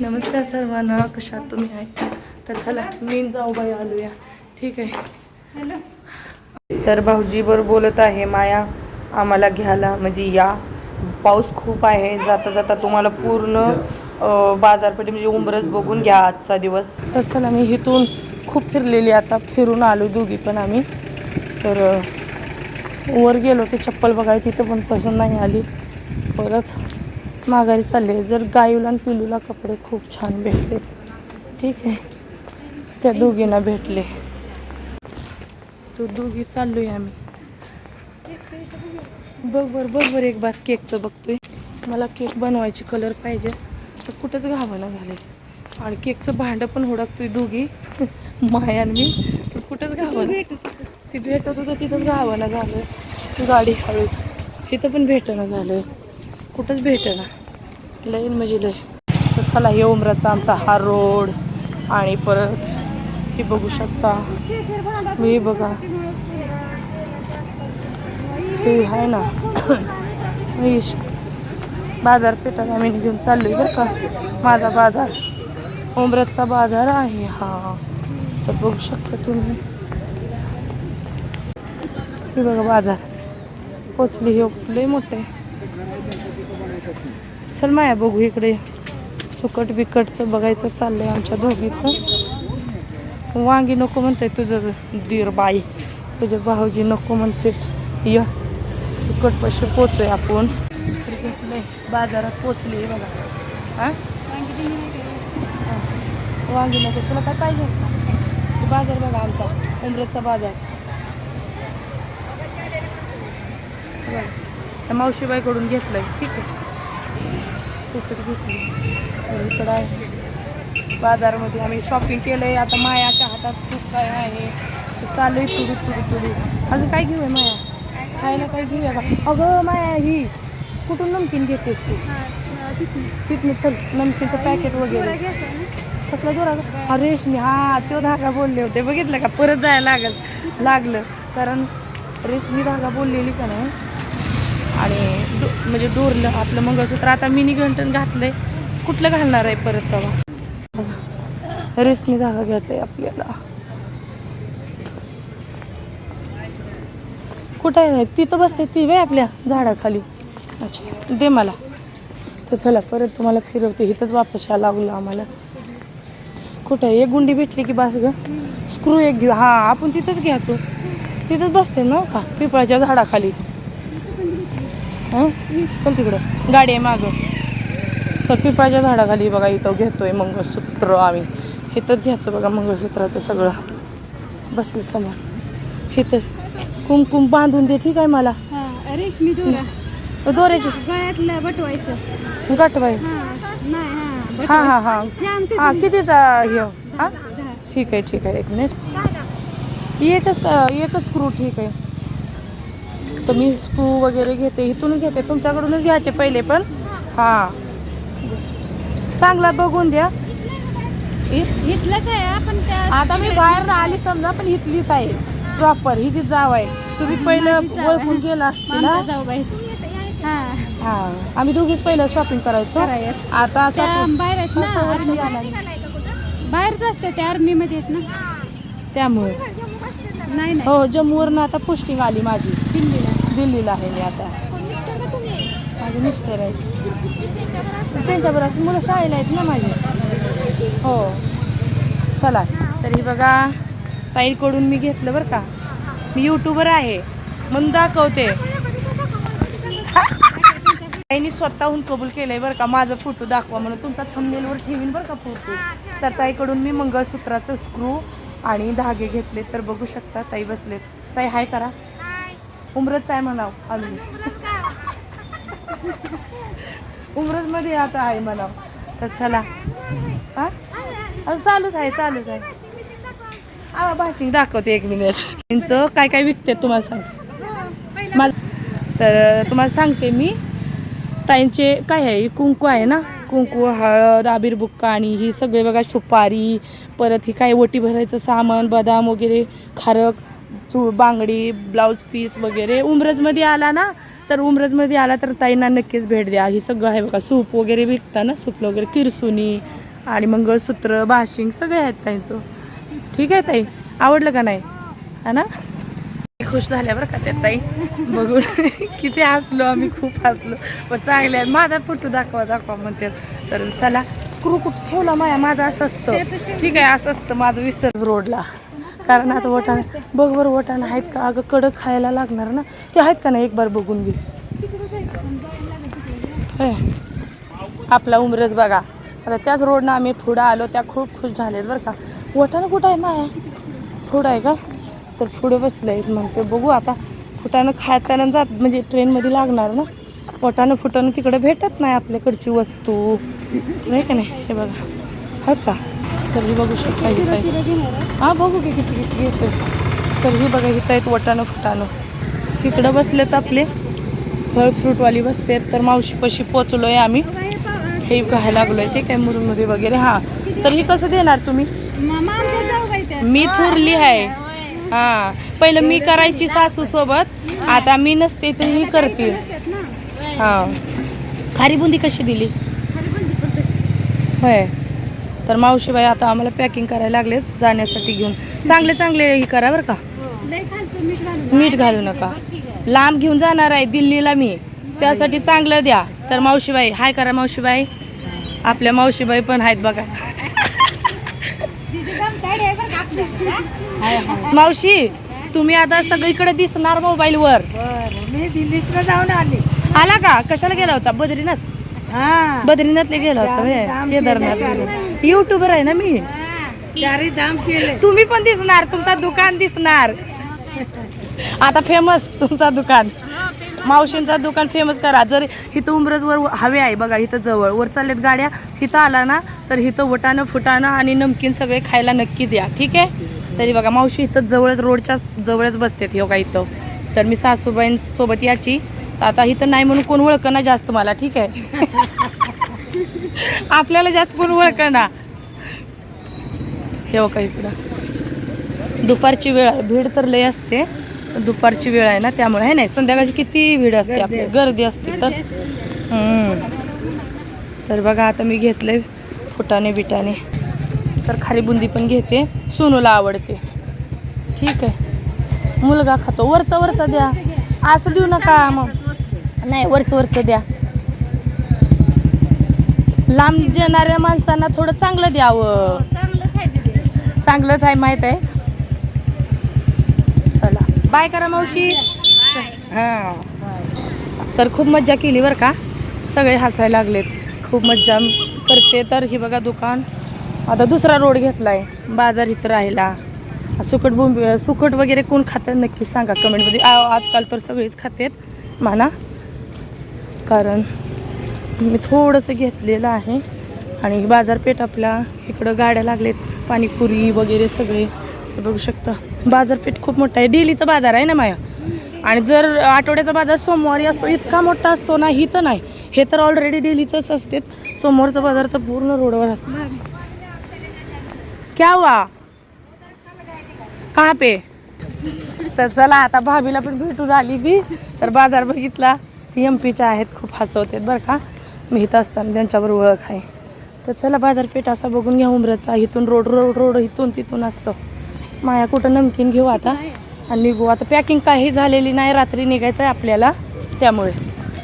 नमस्कार सर्वांना. कशात तुम्ही आहेत? तर चला मी जाऊ बाई आलूया. ठीक आहे. तर भाऊजीवर बोलत आहे माया आम्हाला घ्यायला. म्हणजे या पाऊस खूप आहे. जाता जाता तुम्हाला पूर्ण बाजारपेठ म्हणजे उंबरच बघून घ्या आजचा दिवस. तर चला मी इथून खूप फिरलेली आता फिरून आलो दोघी पण आम्ही. तर वर गेलो. ते चप्पल बघाय तिथं पण पसंत नाही आली. परत माघारी चालले. जर गायूला आणि पिलूला कपडे खूप छान भेटलेत ठीक आहे. त्या दोघींना भेटले. तो दोघी चाललोय आम्ही. बघ बर बघ बर एक बार केकचं बघतोय. मला केक बनवायची कलर पाहिजे. तर कुठंच घावाना झाले आणि केकचं भांडं पण हुडकतोय दोघी. माया आणि मी. तर कुठंच घावना ती भेटत होतं तिथंच घावाना झालं. गाडी हळूच. इथं पण भेटणं झालं. कुठंच भेटेना. लईन म्हणजे लय. तर चला हे उमराचा आमचा हा रोड आणि परत हे बघू शकता. मी बघा. ते आहे ना. मी बाजारपेठात आम्ही घेऊन चाललोय बरं का. माझा बाजार. उमरतचा बाजार आहे हा. तर बघू शकता तुम्ही. हे बघा बाजार. पोचली हे लय मोठे. चल माया बघू इकडे. सुकट बिकटचं बघायचं चाललंय आमच्या दोघीचं. वांगी नको म्हणताय तुझं दीर बाई. तुझे भाऊजी नको म्हणतात. य. सुकट पैसे पोचूय आपण. तर बाजारात पोचली बघा. हां? वांगी नको. तुला काय पाहिजे? बाजार बघा आमचा. उमरतचा बाजार. मावशीबाईकडून घेतलंय. ठीक आहे. सुकट घेतली. इकडं आहे. बाजारमध्ये आम्ही शॉपिंग केलंय. आता मायाच्या हातात खूप काय आहे. तर चालू आहे तुडू तुडू तुडू अजून काय घेऊया माया? खायला काय घेऊया का अगं माया ही कुठून नमकीन घेतेस तू? तिथनं चल नमकीनचं पॅकेट वगैरे. कसला दोरा हा रेशमी. हा तो धागा बोलले होते. बघितलं का? परत जायला लागल लागलं. कारण रेशमी धागा बोललेली का नाही? म्हणजे दोरलं आपलं मंगळसूत्र. आता मिनी घंटन घातलंय. कुठलं घालणार आहे परत तेव्हा? रेशमी धागा घ्यायचा आहे आपल्याला. कुठं आहे? तिथं बसते ती वे आपल्या झाडाखाली. अच्छा दे मला. तर चला परत तुम्हाला फिरवते. इथंच वापस यायला लागलं आम्हाला. कुठं आहे? एक गुंडी भेटली की बस ग. स्क्रू एक घेऊ. हां आपण तिथंच घ्यायचो. तिथंच बसते ना हो का? पिपळाच्या झाडाखाली. हां? चल तिकडं. गाडी आहे मागं. तर पिपळाच्या झाडाखाली बघा इथं घेतोय मंगळसूत्र आम्ही. इथंच घ्यायचं बघा मंगळसूत्राचं सगळं. बसलं समोर. इथं. कुंकुम बांधून दे ठीक आहे मला. हा रेशमी दोरा. दोऱ्याची. गळ्यातलं बटवायचं. गाठबाई हा हा हां हां हां. हे हां कितीचा हे? हां? ठीक आहे ठीक आहे. एक मिनिट. एकच एकच स्क्रू ठीक आहे. तर मी स्क्रू वगैरे घेते इथूनच घेते. तुमच्याकडूनच घ्यायचे पहिले पण? हां. चांगला बघून द्या. इथलंच आहे आता मी बाहेर आली समजा पण इथलीच आहे. प्रॉपर ही जी जाव आहे. तुम्ही पहिलं. ओळखून गेला असतील आम्ही दोघीच पहिलं शॉपिंग करायचो. आता बाहेर. बाहेरच असते त्या आर्मी मध्ये आहेत ना. त्यामुळे. हो जम्मूवरनं आता पोस्टिंग आली माझी. दिल्लीला. दिल्लीला आहे मी आता. माझे मिस्टर आहेत. त्यांच्याबरोबर असं मुलं शाळेला आहेत ना माझे. हो. चला तरी बघा ताईकडून मी घेतलं बरं का. मी यूट्यूबर आहे. म्हणून दाखवते. ताईने स्वतःहून कबूल केलंय बरं का माझा फोटो दाखवा म्हणून. तुमचा थंबनेलवर ठेवीन बरं का फोटो. तर ताईकडून मी मंगळसूत्राचं स्क्रू आणि धागे घेतले तर बघू शकता ताई बसलेत. ताई हाय करा. उमरच आहे म्हणाव आम्ही. उमरच मध्ये आता आहे म्हणाव. तर चला. हा? चालूच आहे चालूच आहे. आवा भाषिंग दाखवते एक मिनिट त्यांचं काय काय विकते तुम्हाला सांगते. माझ तर तुम्हाला सांगते मी. ताईंचे काय आहे? कुंकू आहे ना? कुंकू हळद आबीर बुक्का आणि ही सगळे बघा सुपारी परत ही काय ओटी भरायचं सामान बदाम वगैरे खारक. चू बांगडी ब्लाऊज पीस वगैरे. उमरजमध्ये आला ना तर उमरजमध्ये आला तर ताईंना नक्कीच भेट द्या. हे सगळं आहे बघा सूप वगैरे विकता ना सूप वगैरे किरसुनी आणि मंगळसूत्र बाशिंग सगळे आहेत ताईंचं. ठीक आहे ताई? आवडलं का नाही? हा ना? खुश झाल्या बरं का त्या ताई? बघून किती हसलो आम्ही खूप हसलो. पण चांगले आहेत. माझा फोटो दाखवा दाखवा म्हणते तर चला स्क्रू कुठं ठेवला माया? माझं असं असतं. ठीक आहे असं असतं. माझं विस्तर रोडला. कारण आता वटाण बघ बरं वटाण आहेत का? अगं कडक खायला लागणार ना. ते आहेत का नाही? एक बार बघून घे. आपला उमरस बघा. आता त्याच रोडनं आम्ही पुढं आलो त्या खूप खुश झालेत बरं का. वटाणं कुठं आहे माया? पुढं आहे का? तर पुढं बसलं आहेत मग. ते बघू आता. फुटानं खाताना जात म्हणजे ट्रेनमध्ये लागणार ना. वटानं फुटानं तिकडे भेटत नाही आपल्याकडची वस्तू. नाही का नाही? हे बघा. आहेत का? तर ही बघू शकता इथं आहे हां बघू की किती किती घेतो तर ही बघा इथं आहेत वटानं फुटानं तिकडं बसलेत आपले. फळ फ्रूटवाली बसते तर मावशीपाशी पोचलोय आम्ही. हे खायला लागलोय ठीक आहे मुरुमध्ये वगैरे. हां. तर ही कसं देणार तुम्ही? मी थोरली आहे. हां. पहिलं मी करायची सासू सोबत. आता मी नसते तर ही करते हां. खारी बुंदी कशी दिली? होय. तर मावशीबाई आता आम्हाला पॅकिंग करायला लागले जाण्यासाठी घेऊन. चांगले चांगले ही करा बरं का. मीठ घालू नका. लांब घेऊन जाणार आहे दिल्लीला मी. त्यासाठी चांगलं द्या. तर मावशीबाई हाय करा मावशीबाई. आपल्या मावशीबाई पण आहेत बघा. मावशी तुम्ही आता सगळीकडे दिसणार मोबाईलवर. मी दिल्लीला जाऊन आली. आला का? कशाला गेला होता? बद्रीनाथ? बद्रीनाथला गेला होता व्हय. केदारनाथ युट्यूबर आहे ना मी? चारी धाम केले. तुम्ही पण दिसणार तुमचा दुकान दिसणार. आता फेमस तुमचा दुकान. मावशींचा दुकान फेमस करा. जर इथं उमरजवर हवे आहे बघा इथं जवळ. वर चाललेत गाड्या इथं आला ना तर इथं वटाणं फुटाणं आणि नमकीन सगळे खायला नक्कीच या. ठीक आहे? तरी बघा मावशी इथं जवळच रोडच्या जवळच बसतेत हो का इथं. तर मी सासूबाईंसोबत याची तर आता इथं नाही म्हणून कोण ओळख ना जास्त मला ठीक आहे? आपल्याला जास्त कोण ओळख ना. हे का इकडं. दुपारची वेळ भीड तर लय असते दुपारची वेळ आहे ना त्यामुळे आहे नाही? संध्याकाळची किती भीड असते आपली गर्दी असते. तर. तर बघा आता मी घेतलंय फुटाणे बिटाणे. तर खाली बुंदी पण घेते सोनूला आवडते. ठीक आहे. मुलगा खातो. वरचा वरचा द्या. असं देऊ नका मग. नाही वरचं वरचं द्या. लांब जेणाऱ्या माणसांना थोडं चांगलं द्यावं. चांगलंच आहे माहीत आहे. चला. बाय करा मावशी. हां. तर खूप मज्जा केली बरं का? सगळे हसायला लागलेत. खूप मज्जा करते. तर ही बघा दुकान. आता दुसरा रोड घेतलाय. बाजार इथं राहिला. सुकट बोंब सुकट वगैरे कोण खातं नक्की सांगा कमेंटमध्ये. आजकाल तर सगळेच खातेत. म्हणा. कारण मी थोडंसं घेतलेलं आहे. आणि बाजारपेठ आपला इकडं गाड्या लागलेत पाणीपुरी वगैरे सगळे. बघू शकता. बाजारपेठ खूप मोठा आहे. डेलीचा बाजार आहे ना माया? आणि जर आठवड्याचा बाजार सोमवारी असतो इतका मोठा असतो ना ही तर नाही. हे तर ऑलरेडी डेलीचंच असते सोमवारचा बाजार तर पूर्ण रोडवर असतो क्या वा का पे? तर चला आता भाभीला पण भेटून आली ती तर बाजार बघितला. एम पीच्या आहेत खूप हसवतात बरं का. मी इथं असताना त्यांच्याबरोबर ओळख आहे. तर चला बाजारपेठ असा बघून घ्या उमरचा इथून रोड रोड रोड इथून तिथून असतं. माया कुठं नमकीन घेऊ आता आणि निघू. आता पॅकिंग काही झालेली नाही रात्री निघायचं आहे आपल्याला त्यामुळे.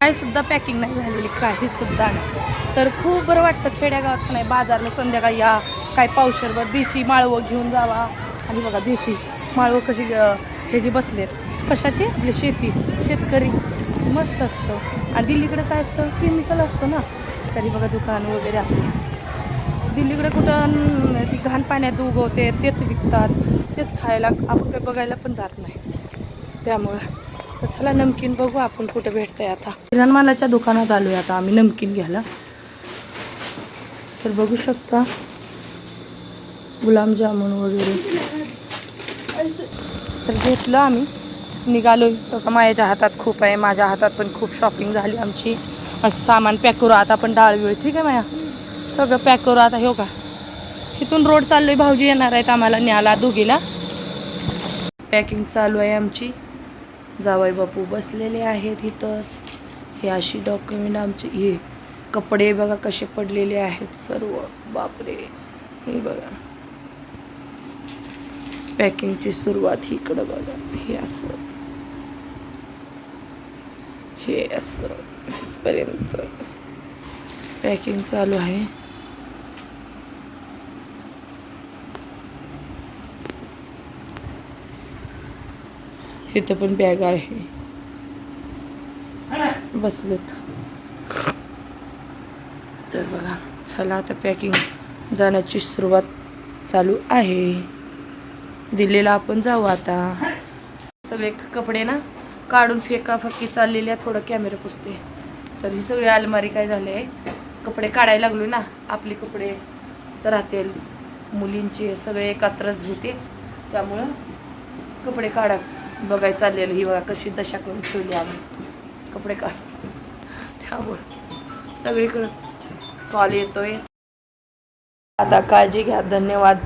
काहीसुद्धा पॅकिंग नाही झालेली काहीसुद्धा नाही. तर खूप बरं वाटतं खेड्यागावात नाही बाजारला संध्याकाळी या. काय पावशरभर देशी माळवं घेऊन जावा. आणि बघा देशी माळवं कशी ह्याची हे जी बसलेत कशाची? आपली शेती शेतकरी. मस्त असतं. आणि दिल्लीकडे काय असतं? केमिकल असतं ना. तरी बघा दुकान वगैरे आपली दिल्लीकडे कुठं ती घाण पाण्यात उगवते तेच विकतात. तेच खायला आपण काही बघायला पण जात नाही. त्यामुळं. तर चला नमकीन बघू आपण कुठं भेटतंय आता. किराणमालाच्या दुकानात आलोय आता आम्ही नमकीन घ्यायला. तर बघू शकता. गुलाबजामुन वगैरे. तर घेतलं आम्ही. निघालो. तर माझ्या हातात खूप आहे. माझ्या हातात पण खूप शॉपिंग झाली आमची. असं सामान पॅक करू. आता आपण डाळ बिळ ठीक आहे माया? सगळं पॅक करू. आता हो का? इथून रोड चाललो आहे भाऊजी येणार आहेत आम्हाला न्याला दोघीला. पॅकिंग चालू आहे आमची. जावई बापू बसलेले आहेत इथंच. हे अशी डॉक्युमेंट आमची. हे कपडे बघा कसे पडलेले आहेत. सर्व. बापरे. हे बघा. पॅकिंगची सुरुवात ही इकडं बघा. हे असं. हे असं. पर्यंत पॅकिंग चालू आहे. इथं पण बॅग आहे. बसलेत. तर बघा चला आता पॅकिंग जाण्याची सुरुवात चालू आहे. दिल्लीला आपण जाऊ आता. सगळे कपडे ना काढून फेकाफकी चाललेल्या थोडं कॅमेरा पुसते. तर ही सगळी अलमारी काय झाले कपडे काढायला लागलो ना आपले कपडे. तर राहतील मुलींचे सगळे एकत्रच घेते. त्यामुळं कपडे काढा. बघाय चाललेलं ही बघा कशी दशा करून ठेवली आम्ही. कपडे काढ. त्यामुळं सगळीकडं कॉल येतोय. आता काळजी घ्या धन्यवाद.